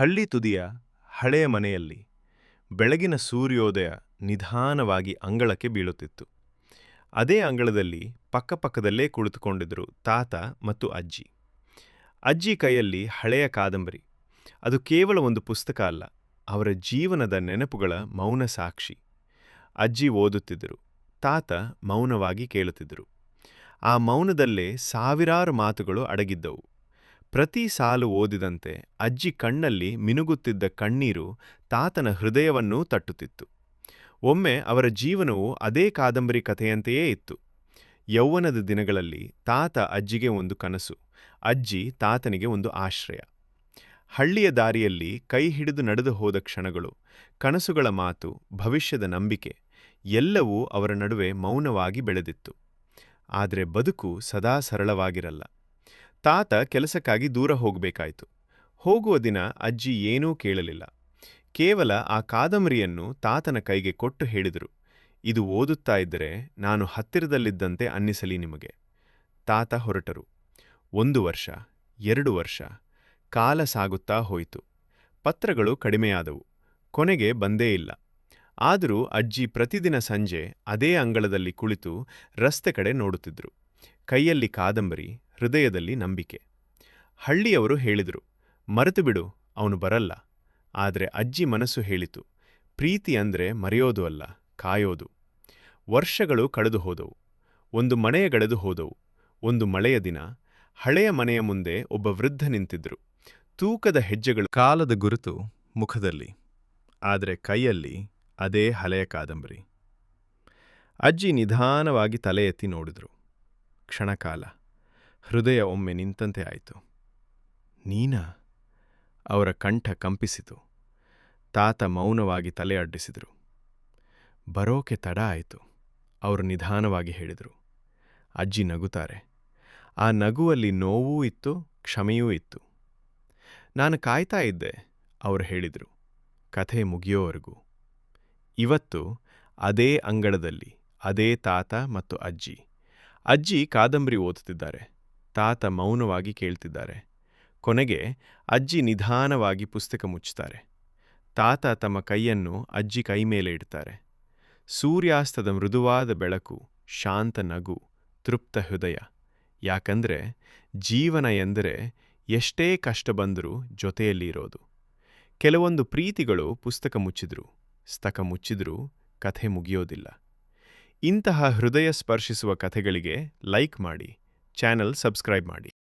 ಹಳ್ಳಿ ತುದಿಯ ಹಳೆಯ ಮನೆಯಲ್ಲಿ ಬೆಳಗಿನ ಸೂರ್ಯೋದಯ ನಿಧಾನವಾಗಿ ಅಂಗಳಕ್ಕೆ ಬೀಳುತ್ತಿತ್ತು. ಅದೇ ಅಂಗಳದಲ್ಲಿ ಪಕ್ಕಪಕ್ಕದಲ್ಲೇ ಕುಳಿತುಕೊಂಡಿದ್ದರು ತಾತ ಮತ್ತು ಅಜ್ಜಿ. ಅಜ್ಜಿ ಕೈಯಲ್ಲಿ ಹಳೆಯ ಕಾದಂಬರಿ. ಅದು ಕೇವಲ ಒಂದು ಪುಸ್ತಕ ಅಲ್ಲ, ಅವರ ಜೀವನದ ನೆನಪುಗಳ ಮೌನ ಸಾಕ್ಷಿ. ಅಜ್ಜಿ ಓದುತ್ತಿದ್ದರು, ತಾತ ಮೌನವಾಗಿ ಕೇಳುತ್ತಿದ್ದರು. ಆ ಮೌನದಲ್ಲೇ ಸಾವಿರಾರು ಮಾತುಗಳು ಅಡಗಿದ್ದವು. ಪ್ರತಿ ಸಾಲು ಓದಿದಂತೆ ಅಜ್ಜಿ ಕಣ್ಣಲ್ಲಿ ಮಿನುಗುತ್ತಿದ್ದ ಕಣ್ಣೀರು ತಾತನ ಹೃದಯವನ್ನೂ ತಟ್ಟುತ್ತಿತ್ತು. ಒಮ್ಮೆ ಅವರ ಜೀವನವು ಅದೇ ಕಾದಂಬರಿ ಕಥೆಯಂತೆಯೇ ಇತ್ತು. ಯೌವನದ ದಿನಗಳಲ್ಲಿ ತಾತ ಅಜ್ಜಿಗೆ ಒಂದು ಕನಸು, ಅಜ್ಜಿ ತಾತನಿಗೆ ಒಂದು ಆಶ್ರಯ. ಹಳ್ಳಿಯ ದಾರಿಯಲ್ಲಿ ಕೈ ಹಿಡಿದು ನಡೆದು ಹೋದ ಕ್ಷಣಗಳು, ಕನಸುಗಳ ಮಾತು, ಭವಿಷ್ಯದ ನಂಬಿಕೆ, ಎಲ್ಲವೂ ಅವರ ನಡುವೆ ಮೌನವಾಗಿ ಬೆಳೆದಿತ್ತು. ಆದರೆ ಬದುಕು ಸದಾ ಸರಳವಾಗಿರಲ್ಲ. ತಾತ ಕೆಲಸಕ್ಕಾಗಿ ದೂರ ಹೋಗಬೇಕಾಯಿತು. ಹೋಗುವ ದಿನ ಅಜ್ಜಿ ಏನೂ ಕೇಳಲಿಲ್ಲ. ಕೇವಲ ಆ ಕಾದಂಬರಿಯನ್ನು ತಾತನ ಕೈಗೆ ಕೊಟ್ಟು ಹೇಳಿದರು. ಇದು ಓದುತ್ತಾ ಇದ್ದರೆ ನಾನು ಹತ್ತಿರದಲ್ಲಿದ್ದಂತೆ ಅನ್ನಿಸಲಿ ನಿಮಗೆ. ತಾತ ಹೊರಟರು. ಒಂದು ವರ್ಷ, ಎರಡು ವರ್ಷ, ಕಾಲ ಸಾಗುತ್ತಾ ಹೋಯಿತು. ಪತ್ರಗಳು ಕಡಿಮೆಯಾದವು. ಕೊನೆಗೆ ಬಂದೇ ಇಲ್ಲ. ಆದರೂ ಅಜ್ಜಿ ಪ್ರತಿದಿನ ಸಂಜೆ ಅದೇ ಅಂಗಳದಲ್ಲಿ ಕುಳಿತು ರಸ್ತೆ ಕಡೆ ನೋಡುತ್ತಿದ್ದರು. ಕೈಯಲ್ಲಿ ಕಾದಂಬರಿ ಹೃದಯದಲ್ಲಿ ನಂಬಿಕೆ. ಹಳ್ಳಿಯವರು ಹೇಳಿದರು, ಮರೆತು ಬಿಡು, ಅವನು ಬರಲ್ಲ. ಆದರೆ ಅಜ್ಜಿ ಮನಸ್ಸು ಹೇಳಿತು, ಪ್ರೀತಿ ಅಂದರೆ ಮರೆಯೋದು ಅಲ್ಲ, ಕಾಯೋದು. ವರ್ಷಗಳು ಕಳೆದು ಹೋದವು, ಒಂದು ಮನೆಯಗಳೆದು ಹೋದವು, ಒಂದು ಮಳೆಯ ದಿನ, ಹಳೆಯ ಮನೆಯ ಮುಂದೆ ಒಬ್ಬ ವೃದ್ಧ ನಿಂತಿದ್ರು. ತೂಕದ ಹೆಜ್ಜೆಗಳು ಕಾಲದ ಗುರುತು ಮುಖದಲ್ಲಿ, ಆದರೆ ಕೈಯಲ್ಲಿ ಅದೇ ಹಳೆಯ ಕಾದಂಬರಿ. ಅಜ್ಜಿ ನಿಧಾನವಾಗಿ ತಲೆ ಎತ್ತಿ ನೋಡಿದ್ರು, ಕ್ಷಣಕಾಲ. ಹೃದಯ ಒಮ್ಮೆ ನಿಂತಂತೆ ಆಯಿತು. ನೀನಾ? ಅವರ ಕಂಠ ಕಂಪಿಸಿತು. ತಾತ ಮೌನವಾಗಿ ತಲೆ ಅಡ್ಡಿಸಿದರು. ಬರೋಕೆ ತಡ ಆಯಿತು, ಅವರು ನಿಧಾನವಾಗಿ ಹೇಳಿದರು. ಅಜ್ಜಿ ನಗುತ್ತಾರೆ. ಆ ನಗುವಲ್ಲಿ ನೋವೂ ಇತ್ತು, ಕ್ಷಮೆಯೂ ಇತ್ತು. ನಾನು ಕಾಯ್ತಾ ಇದ್ದೆ, ಅವರು ಹೇಳಿದರು. ಕಥೆ ಮುಗಿಯೋವರೆಗೂ. ಇವತ್ತು ಅದೇ ಅಂಗಳದಲ್ಲಿ, ಅದೇ ತಾತ ಮತ್ತು ಅಜ್ಜಿ. ಅಜ್ಜಿ ಕಾದಂಬರಿ ಓದುತ್ತಿದ್ದಾರೆ. ತಾತ ಮೌನವಾಗಿ ಕೇಳ್ತಿದ್ದಾರೆ. ಕೊನೆಗೆ ಅಜ್ಜಿ ನಿಧಾನವಾಗಿ ಪುಸ್ತಕ ಮುಚ್ಚುತ್ತಾರೆ. ತಾತ ತಮ್ಮ ಕೈಯನ್ನು ಅಜ್ಜಿ ಕೈ ಮೇಲೆ ಇಡ್ತಾರೆ. ಸೂರ್ಯಾಸ್ತದ ಮೃದುವಾದ ಬೆಳಕು, ಶಾಂತ ನಗು, ತೃಪ್ತ ಹೃದಯ. ಯಾಕಂದ್ರೆ ಜೀವನ ಎಂದರೆ ಎಷ್ಟೇ ಕಷ್ಟ ಬಂದರೂ ಜೊತೆಯಲ್ಲಿ ಇರೋದು. ಕೆಲವೊಂದು ಪ್ರೀತಿಗಳು ಪುಸ್ತಕ ಮುಚ್ಚಿದ್ರು, ಸ್ತಕ ಮುಚ್ಚಿದ್ರೂ ಕಥೆ ಮುಗಿಯೋದಿಲ್ಲ. ಇಂತಹ ಹೃದಯ ಸ್ಪರ್ಶಿಸುವ ಕಥೆಗಳಿಗೆ ಲೈಕ್ ಮಾಡಿ. ಚಾನೆಲ್ ಸಬ್ಸ್ಕ್ರೈಬ್ ಮಾಡಿ